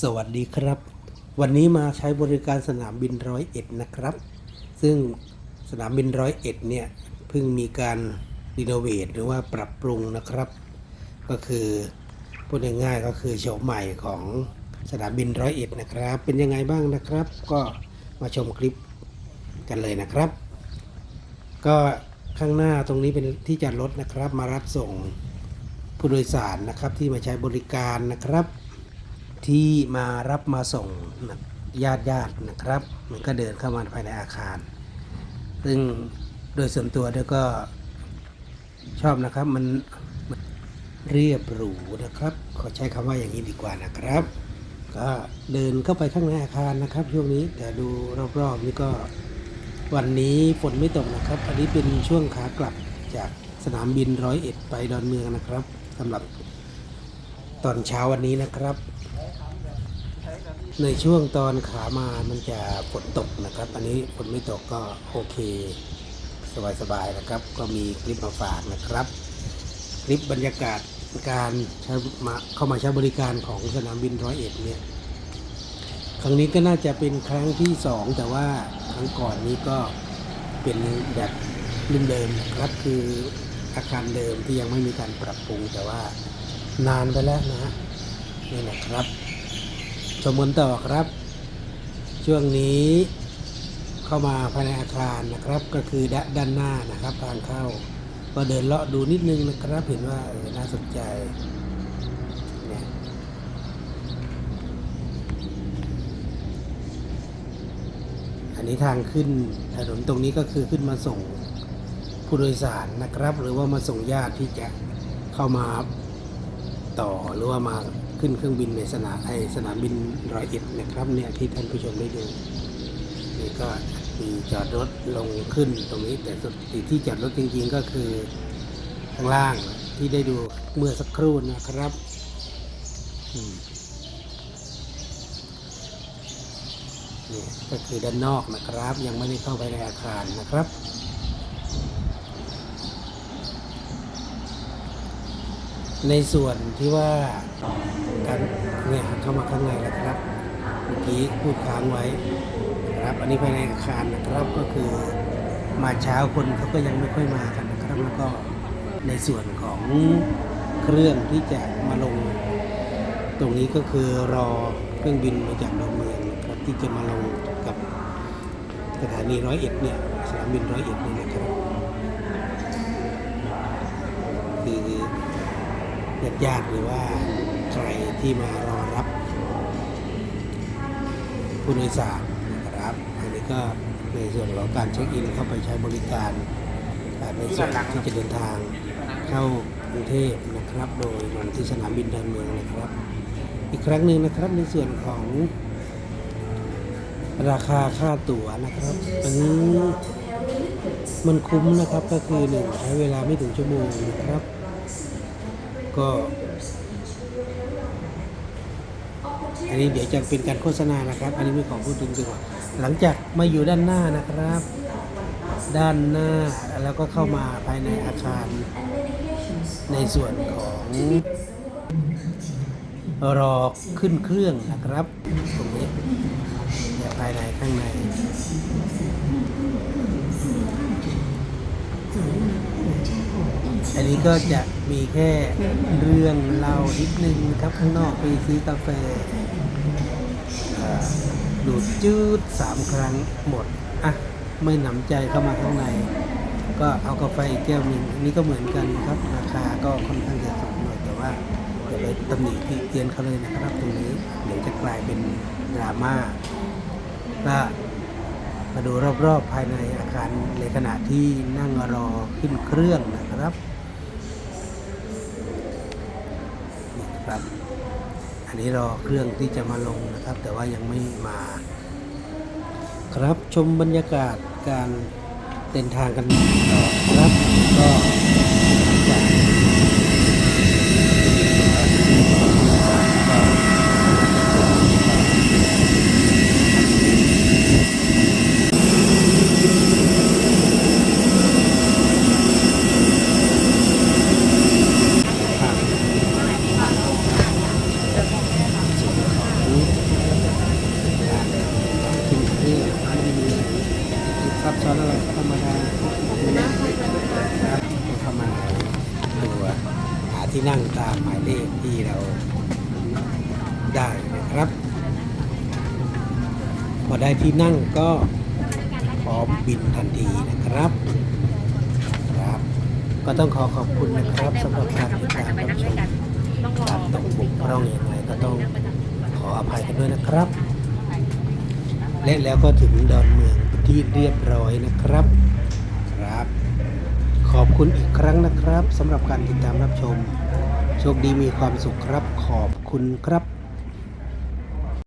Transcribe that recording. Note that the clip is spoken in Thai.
สวัสดีครับ วันนี้มาใช้บริการสนามบินร้อยเอ็ดนะครับ ซึ่งสนามบินร้อยเอ็ดเนี่ยเพิ่งมีการรีโนเวทหรือว่าปรับปรุงนะครับ ก็คือพูดง่ายๆก็คือโฉมใหม่ของสนามบินร้อยเอ็ดนะครับ เป็นยังไงบ้างนะครับ ก็มาชมคลิปกันเลยนะครับ ก็ข้างหน้าตรงนี้เป็นที่จอดรถนะครับ มารับส่งผู้โดยสารนะครับที่มาใช้บริการนะครับ ที่มารับมาส่งญาติญาตินะครับ มันก็เดินเข้ามาภายในอาคาร ซึ่งโดยส่วนตัวด้วยก็ชอบนะครับมันเรียบหรูนะครับ ขอใช้คำว่าอย่างนี้ดีกว่านะครับ ก็เดินเข้าไปข้างในอาคารนะครับช่วงนี้แต่ดูรอบๆนี่ก็วันนี้ฝนไม่ตกนะครับ อันนี้เป็นช่วงขากลับจากสนามบินร้อยเอ็ดไปดอนเมืองนะครับสำหรับตอนเช้าวันนี้นะครับ ในช่วงตอนขามามันจะฝนตกนะครับ อันนี้ฝนไม่ตกก็โอเค สบายๆนะครับ ก็มีคลิปมาฝากนะครับ คลิปบรรยากาศการใช้มาเข้ามาใช้บริการของสนามบินร้อยเอ็ดเนี่ย ครั้งนี้ก็น่าจะเป็นครั้งที่สองแต่ว่าครั้งก่อนนี้ก็เป็นแบบรุ่นเดิมนะครับคืออาคารเดิมที่ยังไม่มีการปรับปรุงแต่ว่านานไปแล้วนะฮะนี่นะครับ ชมกันต่อครับ ช่วงนี้เข้ามาภายในอาคารนะครับ ก็คือดด้านหน้านะครับทางเข้าก็เดินเลาะดูนิดนึงนะครับ เห็นว่าเออน่าสนใจเนี่ยอันนี้ทางขึ้นถนนตรงนี้ก็คือขึ้นมาส่งผู้โดยสารนะครับ หรือว่ามาส่งญาติที่จะเข้ามาต่อหรือว่ามา ขึ้นเครื่องบินในสนามไอสนามบินร้อยเอ็ดนะครับเนี่ยที่ท่านผู้ชมได้ดูนี่ก็มีจอดรถลงขึ้นตรงนี้แต่สุดที่จอดรถจริงๆก็คือข้างล่างที่ได้ดูเมื่อสักครู่นะครับนี่ก็คือด้านนอกนะครับ ยังไม่ได้เข้าไปในอาคารนะครับ ในส่วนที่ว่าการเนี่ยเข้ามาข้างในแล้วครับเมื่อกี้พูดค้างไว้นะครับอันนี้ภายในอาคารนะครับก็คือมาเช้าคนเขาก็ยังไม่ค่อยมากันนะครับแล้วก็ในส่วนของเครื่องที่จะมาลง ตรงนี้ก็คือรอเครื่องบินมาจากดอนเมืองครับที่จะมาลงกับสถานีร้อยเอ็ดเนี่ยสนามบินร้อยเอ็ดเนี่นะครับคือ ญาติญาติหรือว่าใครที่มารอรับผู้โดยสารนะครับอันนี้ก็ในส่วนของการเช็คอินเข้าไปใช้บริการในส่วนที่จะเดินทางเข้ากรุงเทพนะครับ โดยลงที่สนามบินดอนเมืองนะครับ อีกครั้งหนึ่งนะครับในส่วนของราคาค่าตั๋วนะครับอันนี้มันคุ้มนะครับก็คือหนึ่งใช้เวลาไม่ถึงชั่วโมงนะครับ ก็อันนี้เดี๋ยวจะเป็นการโฆษณานะครับ อันนี้ไม่ขอพูดถึงดีกว่า หลังจากมาอยู่ด้านหน้านะครับ ด้านหน้าแล้วก็เข้ามาภายในอาคาร ในส่วนของรอขึ้นเครื่องนะครับตรงนี้ภายในข้างใน อันนี้ก็จะมีแค่เรื่องเล่านิดนึงนะครับข้างนอกไปซื้อกาแฟดูดจืดสามครั้งหมดอะไม่หนำใจเข้ามาข้างใน ก็เอากาแฟอีกแก้วหนึ่งอันนี้ก็เหมือนกันครับ ราคาก็ค่อนข้างจะสูงหน่อยแต่ว่าอย่าไปตำหนิที่เตียนเขาเลยนะครับตรงนี้เดี๋ยวจะกลายเป็นดราม่าก็ มาดูรอบๆภายในอาคารในขณะที่นั่งรอขึ้นเครื่องนะครับนี่ครับ อันนี้รอเครื่องที่จะมาลงนะครับ แต่ว่ายังไม่มา ครับชมบรรยากาศการเดินทางกันต่อครับก็จาก ซอสอะไรธรรมดาตัเข้ามาตัวหาที่นั่งตามหมายเลขที่เราได้นะครับ พอได้ที่นั่งก็พร้อมบินทันทีนะครับครับ ก็ต้องขอขอบคุณนะครับสำหรับการติดตามรับชมการตกบกร่องอย่างไรก็ต้องขออภัยกันด้วยนะครับ และแล้วก็ถึงดอนเมือง ที่เรียบร้อยนะครับครับ ขอบคุณอีกครั้งนะครับสำหรับการติดตามรับชม โชคดีมีความสุขครับขอบคุณครับ